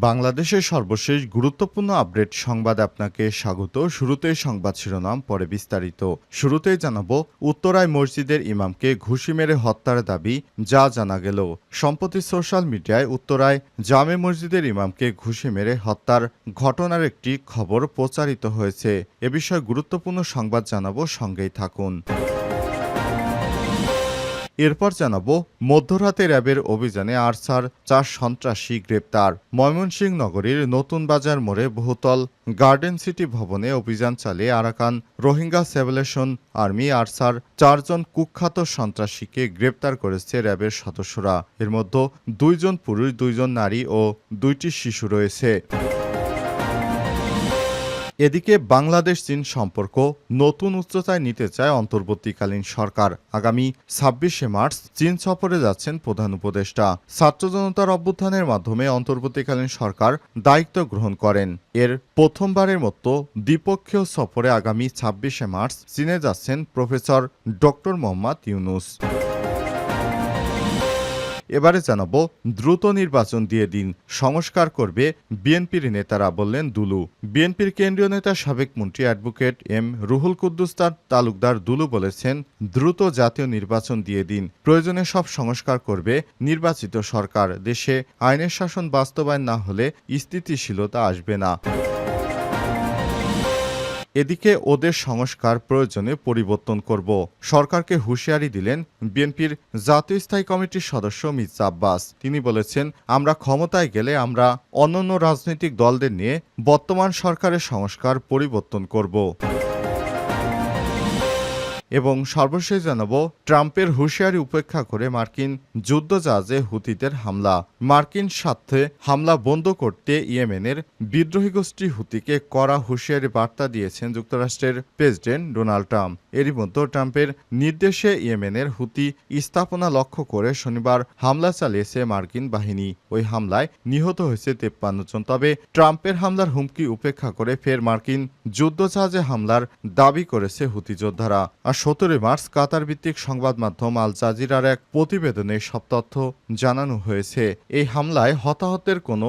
বাংলাদেশের সর্বশেষ গুরুত্বপূর্ণ আপডেট সংবাদ আপনাকে স্বাগত। শুরুতেই সংবাদ শিরোনাম, পরে বিস্তারিত। শুরুতেই জানাব, উত্তরায় মসজিদের ইমামকে ঘুষি মেরে হত্যার দাবি, যা জানা গেল। সম্প্রতি সোশ্যাল মিডিয়ায় উত্তরায় জামে মসজিদের ইমামকে ঘুষি মেরে হত্যার ঘটনার একটি খবর প্রচারিত হয়েছে। এ বিষয়ে গুরুত্বপূর্ণ সংবাদ জানাব, সঙ্গেই থাকুন। এরপর জানাব, মধ্যরাতে র্যাবের অভিযানে আরসার চার সন্ত্রাসী গ্রেপ্তার। ময়মনসিংহ নগরীর নতুন বাজার মোড়ে বহুতল গার্ডেন সিটি ভবনে অভিযান চালিয়ে আরাকান রোহিঙ্গা সেভেলেশন আর্মি আরসার চারজন কুখ্যাত সন্ত্রাসীকে গ্রেপ্তার করেছে র্যাবের সদস্যরা। এর মধ্যে দুইজন পুরুষ, দুইজন নারী ও দুইটি শিশু রয়েছে। এদিকে বাংলাদেশ চীন সম্পর্ক নতুন উচ্চতায় নিতে চায় অন্তর্বর্তীকালীন সরকার। আগামী ছাব্বিশে মার্চ চীন সফরে যাচ্ছেন প্রধান উপদেষ্টা। ছাত্র জনতার অভ্যুত্থানের মাধ্যমে অন্তর্বর্তীকালীন সরকার দায়িত্ব গ্রহণ করেন। এর প্রথমবারের মতো দ্বিপক্ষীয় সফরে আগামী ছাব্বিশে মার্চ চীনে যাচ্ছেন প্রফেসর ডক্টর মোহাম্মদ ইউনুস। এবারে জানাব, দ্রুত নির্বাচন দিয়ে দিন সংস্কার করবে বিএনপির নেতারা বললেন দুলু। বিএনপির কেন্দ্রীয় নেতা সাবেক মন্ত্রী অ্যাডভোকেট এম রুহুল কুদ্দুস্তার তালুকদার দুলু বলেছেন, দ্রুত জাতীয় নির্বাচন দিয়ে দিন, প্রয়োজনে সব সংস্কার করবে নির্বাচিত সরকার। দেশে আইনের শাসন বাস্তবায়ন না হলে স্থিতিশীলতা আসবে না। এদিকে ওদের সংস্কার প্রয়োজনে পরিবর্তন করব। সরকারকে হুঁশিয়ারি দিলেন বিএনপির জাতীয় স্থায়ী কমিটির সদস্য মির্জা আব্বাস। তিনি বলেছেন, আমরা ক্ষমতায় গেলে আমরা অন্যান্য রাজনৈতিক দলদের নিয়ে বর্তমান সরকারের সংস্কার পরিবর্তন করব। এবং সর্বশেষ জানাব, ট্রাম্পের হুঁশিয়ারি উপেক্ষা করে মার্কিন যুদ্ধজাহাজে হুতিদের হামলা। মার্কিন স্বার্থে হামলা বন্ধ করতে ইয়েমেনের বিদ্রোহী গোষ্ঠী হুতিকে কড়া হুঁশিয়ারি বার্তা দিয়েছেন যুক্তরাষ্ট্রের প্রেসিডেন্ট ডোনাল্ড ট্রাম্প। এরই মধ্যে ট্রাম্পের নির্দেশে ইয়েমেনের হুতি স্থাপনা লক্ষ্য করে শনিবার হামলা চালিয়েছে মার্কিন বাহিনী। ওই হামলায় নিহত হয়েছে তেপ্পান্ন জন। তবে ট্রাম্পের হামলার হুমকি উপেক্ষা করে ফের মার্কিন যুদ্ধজাহাজে হামলার দাবি করেছে হুতি যোদ্ধারা। সতেরোই মার্চ কাতার ভিত্তিক সংবাদ মাধ্যম আল জাজিরার এক প্রতিবেদনে সব তথ্য জানানো হয়েছে। এই হামলায় হতাহতের কোনো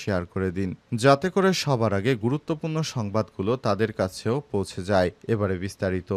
শেয়ার করে দিন। যাতে করে সবার আগে গুরুত্বপূর্ণ সংবাদগুলো তাদের কাছেও পৌঁছে যায়। এবারে বিস্তারিত।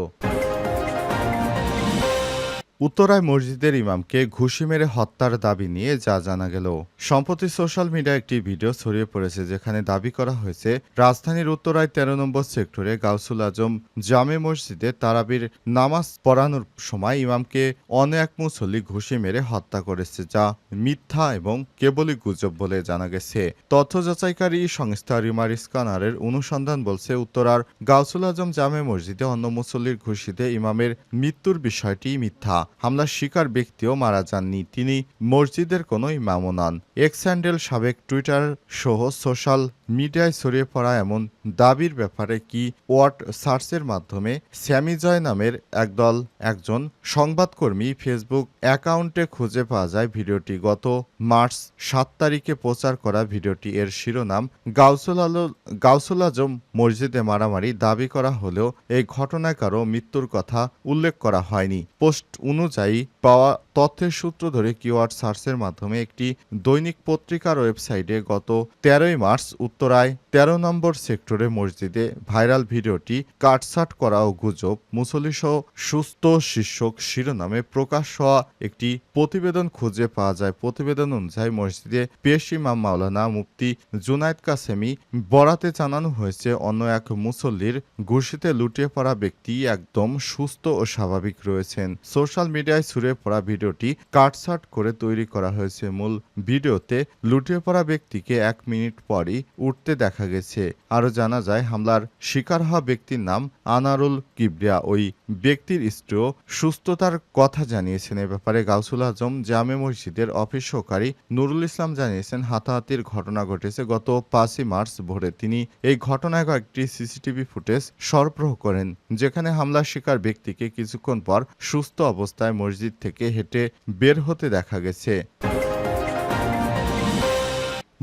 উত্তরায় মসজিদের ইমামকে ঘুষি মেরে হত্যার দাবি নিয়ে যা জানা গেল। সম্প্রতি সোশ্যাল মিডিয়ায় একটি ভিডিও ছড়িয়ে পড়েছে যেখানে দাবি করা হয়েছে, রাজধানীর উত্তরায় তেরো নম্বর সেক্টরে গাউসুল আজম জামে মসজিদে তারাবির নামাজ পড়ানোর সময় ইমামকে অন্য এক মুসল্লি ঘুষি মেরে হত্যা করেছে, যা মিথ্যা এবং কেবলই গুজব বলে জানা গেছে। তথ্য যাচাইকারী সংস্থা রিমার স্কানারের অনুসন্ধান বলছে, উত্তরার গাউসুল আজম জামে মসজিদে অন্য মুসল্লির ঘুষিতে ইমামের মৃত্যুর বিষয়টি মিথ্যা। হামলার শিকার ব্যক্তিও মারা যাননি। তিনি মসজিদের কোনো ইমামও নন। এক্স সাবেক টুইটার সহ সোশ্যাল মিডিয়ায় ছড়িয়ে পড়া এমন দাবির ব্যাপারে কি ওয়াট সার্চের মাধ্যমে স্যামি জয় নামের একদল একজন সংবাদকর্মী ফেসবুক অ্যাকাউন্টে খুঁজে পাওয়া যায় ভিডিওটি। গত মার্চ সাত তারিখে প্রচার করা ভিডিওটি এর শিরোনাম, গাউসুল আলো, গাউসুল আজম মসজিদে মারামারি দাবি করা হলেও এই ঘটনায় কারও মৃত্যুর কথা উল্লেখ করা হয়নি। পোস্ট অনুযায়ী পাওয়া তথ্যের সূত্র ধরে কিওয়ার্ড সার্চের মাধ্যমে একটি দৈনিক পত্রিকার ওয়েবসাইটে গত তেরোই মার্চ উত্তরায় তেরো নম্বর সেক্টরে মসজিদে ভাইরাল ভিডিওটি কাটসাট করা ও গুজব মুসলিসহ সুস্থ শীর্ষক শিরোনামে প্রকাশ হওয়া একটি প্রতিবেদন খুঁজে পাওয়া যায়। প্রতিবেদন অনুযায়ী মসজিদে পেশ ইমাম মাওলানা মুফতি জুনায়দ কাসেমি বরাতে জানানো হয়েছে, অন্য এক মুসল্লির ঘুষিতে লুটিয়ে পড়া ব্যক্তি একদম সুস্থ ও স্বাভাবিক রয়েছেন। সোশ্যাল মিডিয়ায় ছুড়ে পড়া ভিডিও ভিডিওটি কাটসাট করে তৈরি করা হয়েছে। মূল ভিডিওতে লুটিয়ে পড়া ব্যক্তিকে এক মিনিট পরই উঠতে দেখা গেছে। আরও জানা যায়, হামলার শিকার হওয়া ব্যক্তির নাম আনারুল কিবরিয়া। ওই ব্যক্তির স্ত্রীও সুস্থতার কথা জানিয়েছেন এ ব্যাপারে গাউসুল আজম জামে মসজিদের অফিস সহকারী নুরুল ইসলাম জানিয়েছেন, হাতাহাতির ঘটনা ঘটেছে গত পাঁচই মার্চ ভোরে। তিনি এই ঘটনায় কয়েকটি সিসিটিভি ফুটেজ সরবরাহ করেন, যেখানে হামলার শিকার ব্যক্তিকে কিছুক্ষণ পর সুস্থ অবস্থায় মসজিদ থেকে হেঁটে বের হতে দেখা গেছে।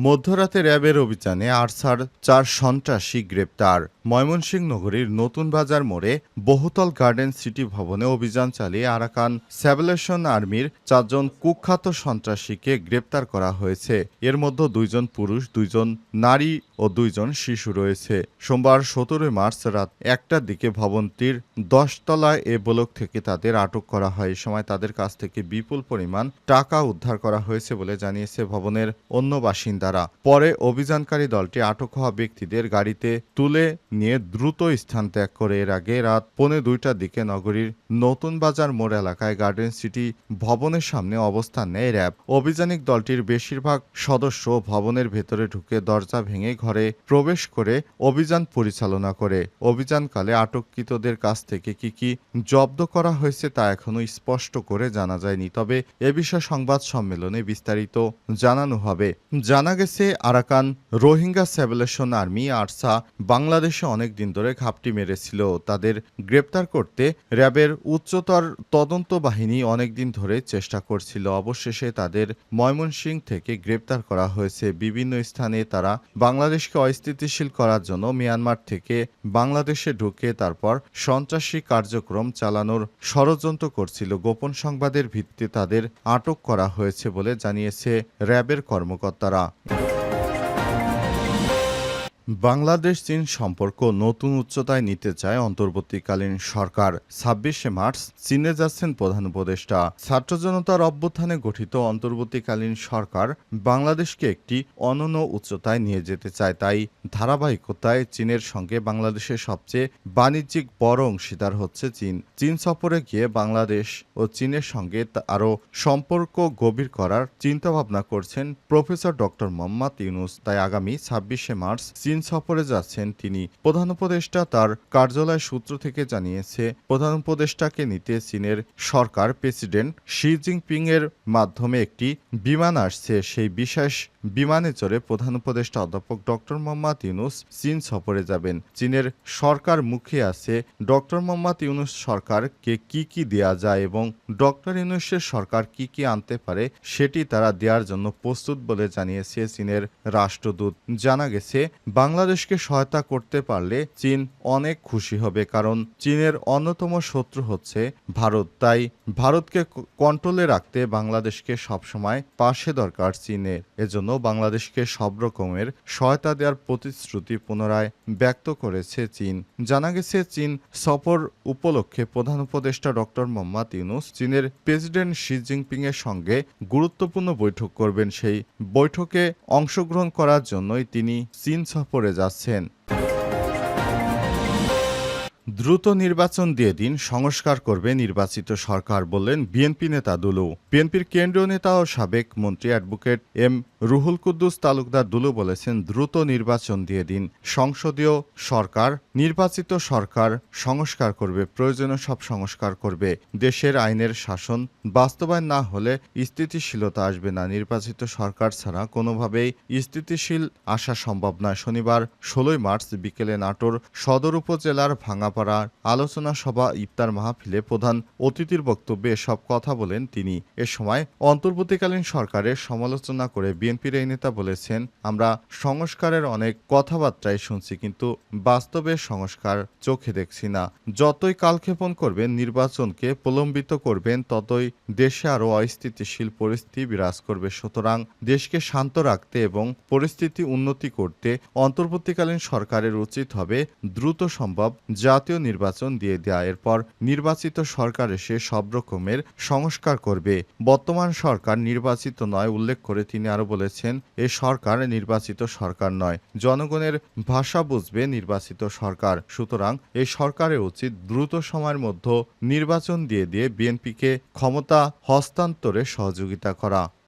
মধ্যরাতে র্যাবের অভিযানে আরসার চার সন্ত্রাসী গ্রেপ্তার। ময়মনসিংহ নগরীর নতুন বাজার মোড়ে বহুতল গার্ডেন সিটি ভবনে অভিযান চালিয়ে আরাকান স্যাবলেশন আর্মির চারজন কুখ্যাত সন্ত্রাসীকে গ্রেপ্তার করা হয়েছে। এর মধ্যে দুইজন পুরুষ, দুইজন নারী ও দুইজন শিশু রয়েছে। সোমবার সতেরোই মার্চ রাত একটার দিকে ভবনটির দশতলায় এ ব্লক থেকে তাদের আটক করা হয়। সময় তাদের কাছ থেকে বিপুল পরিমাণ টাকা উদ্ধার করা হয়েছে বলে জানিয়েছে ভবনের অন্য বাসিন্দারা। পরে অভিযানকারী দলটি আটক হওয়া ব্যক্তিদের গাড়িতে তুলে নিয়ে দ্রুত স্থান ত্যাগ করে। এর আগে রাত পৌনে দুইটার দিকে নগরীর নতুন বাজার মোড় এলাকায় গার্ডেন সিটি ভবনের সামনে অবস্থান নেয় র্যাব। অভিযানিক দলটির বেশিরভাগ সদস্য ভবনের ভেতরে ঢুকে দরজা ভেঙে ঘরে প্রবেশ করে অভিযান পরিচালনা করে। অভিযানকালে আটককৃতদের কাছ থেকে কি কি জব্দ করা হয়েছে তা এখনও স্পষ্ট করে জানা যায়নি। তবে এ বিষয়ে সংবাদ সম্মেলনে বিস্তারিত জানানো হবে। জানা গেছে, Arakan Rohingya salvation army ARSA বাংলাদেশে অনেক দিন ধরে ঘাপটি মেরেছিল। তাদের গ্রেপ্তার করতে র্যাবের উচ্চতর তদন্ত বাহিনী অনেক দিন ধরে চেষ্টা করছিল। অবশেষে তাদের ময়মনসিংহ থেকে গ্রেপ্তার করা হয়েছে। বিভিন্ন স্থানে তারা বাংলাদেশকে অস্থিতিশীল করার জন্য মিয়ানমার থেকে বাংলাদেশে ঢুকে তারপর সন্ত্রাসী কার্যক্রম চালানোর ষড়যন্ত্র করছিল। গোপন সংবাদের ভিত্তিতে তাদের আটক করা হয়েছে বলে জানিয়েছে র্যাবের কর্মকর্তারা। বাংলাদেশ, চীন সম্পর্ক নতুন উচ্চতায় নিতে চায় অন্তর্বর্তীকালীন সরকার। ছাব্বিশে মার্চ চীনে যাচ্ছেন প্রধান উপদেষ্টা। ছাত্র জনতার অভ্যুত্থানে গঠিত অন্তর্বর্তীকালীন সরকার বাংলাদেশকে একটি অনন্য উচ্চতায় নিয়ে যেতে চায়। তাই ধারাবাহিকতায় চীনের সঙ্গে বাংলাদেশের সবচেয়ে বাণিজ্যিক বড় অংশীদার হচ্ছে চীন। চীন সফরে গিয়ে বাংলাদেশ ও চীনের সঙ্গে আরও সম্পর্ক গভীর করার চিন্তাভাবনা করছেন প্রফেসর ডক্টর মোহাম্মদ ইউনুস। তাই আগামী ছাব্বিশে মার্চ চীন সফরে যাচ্ছেন তিনি। প্রধান উপদেষ্টা তার কার্যালয় সূত্র থেকে জানিয়েছে, প্রধান উপদেষ্টাকে নিতে চীনের সরকার প্রেসিডেন্ট শি জিনপিং এর মাধ্যমে একটি বিমান আসছে। সেই বিশেষ বিমানে চড়ে প্রধান উপদেষ্টা অধ্যাপক ডক্টর মোহাম্মদ ইউনুস চীন সফরে যাবেন। চীনের সরকার মুখে আছে, ডক্টর মোহাম্মদ ইউনুস সরকারকে কি কি দেয়া যায় এবং ডক্টর ইউনুসের সরকার কি কি আনতে পারে সেটি তারা দেওয়ার জন্য প্রস্তুত বলে জানিয়েছে চীনের রাষ্ট্রদূত। জানা গেছে, বাংলাদেশকে সহায়তা করতে পারলে চীন অনেক খুশি হবে কারণ চীনের অন্যতম শত্রু হচ্ছে ভারত। তাই ভারতকে কন্ট্রোলে রাখতে বাংলাদেশকে সবসময় পাশে দরকার চীনের এজন্য বাংলাদেশকে সব রকমের সহায়তা দেওয়ার প্রতিশ্রুতি পুনরায় ব্যক্ত করেছে চীন। জানা গেছে, চীন সফর উপলক্ষে প্রধান উপদেষ্টা ডক্টর মোহাম্মদ ইউনুস চীনের প্রেসিডেন্ট শি জিনপিং এর সঙ্গে গুরুত্বপূর্ণ বৈঠক করবেন। সেই বৈঠকে অংশগ্রহণ করার জন্যই তিনি চীন সফরে যাচ্ছেন। দ্রুত নির্বাচন দিয়ে দিন, সংস্কার করবে নির্বাচিত সরকার, বললেন বিএনপি নেতা দুলু। বিএনপির কেন্দ্রীয় নেতা ও সাবেক মন্ত্রী অ্যাডভোকেট এম রুহুল কুদ্দুস তালুকদার দুলু বলেছেন, দ্রুত নির্বাচন দিয়ে দিন। সংসদীয় সরকার, নির্বাচিত সরকার সংস্কার করবে প্রয়োজনীয় সব সংস্কার করবে। দেশের আইনের শাসন বাস্তবায়ন না হলে স্থিতিশীলতা আসবে না। নির্বাচিত সরকার ছাড়া কোনোভাবেই স্থিতিশীল আসা সম্ভব নয়। শনিবার ষোলোই মার্চ বিকেলে নাটোর সদর উপজেলার ভাঙাপাড়া আলোচনা সভা ইফতার মাহফিলে প্রধান অতিথির বক্তব্যে এসব কথা বলেন তিনি। এ সময় অন্তর্বর্তীকালীন সরকারের সমালোচনা করে বিএনপির এই নেতা বলেছেন, আমরা সংস্কারের অনেক কথাবার্তাই শুনছি, কিন্তু বাস্তবে সংস্কার চোখে দেখছি না। যতই কালক্ষেপণ করবেন, নির্বাচনকে প্রলম্বিত করবেন, ততই দেশে আরও অস্থিতিশীল পরিস্থিতি বিরাজ করবে। সুতরাং দেশকে শান্ত রাখতে এবং পরিস্থিতি উন্নতি করতে অন্তর্বর্তীকালীন সরকারের উচিত হবে দ্রুত সম্ভব জাতীয় নির্বাচন দিয়ে দেয়া। এরপর নির্বাচিত সরকার এসে সব রকমের সংস্কার করবে। বর্তমান সরকার নির্বাচিত নয়, উল্লেখ করে তিনি আরও বলেছেন। বলেছেন, এ সরকার নির্বাচিত সরকার নয়, জনগণের ভাষা বুঝবে নির্বাচিত সরকার। সুতরাং এ সরকারের উচিত দ্রুত সময়ের মধ্যে নির্বাচন দিয়ে দিয়ে বিএনপিকে ক্ষমতা হস্তান্তরে সহযোগিতা করা।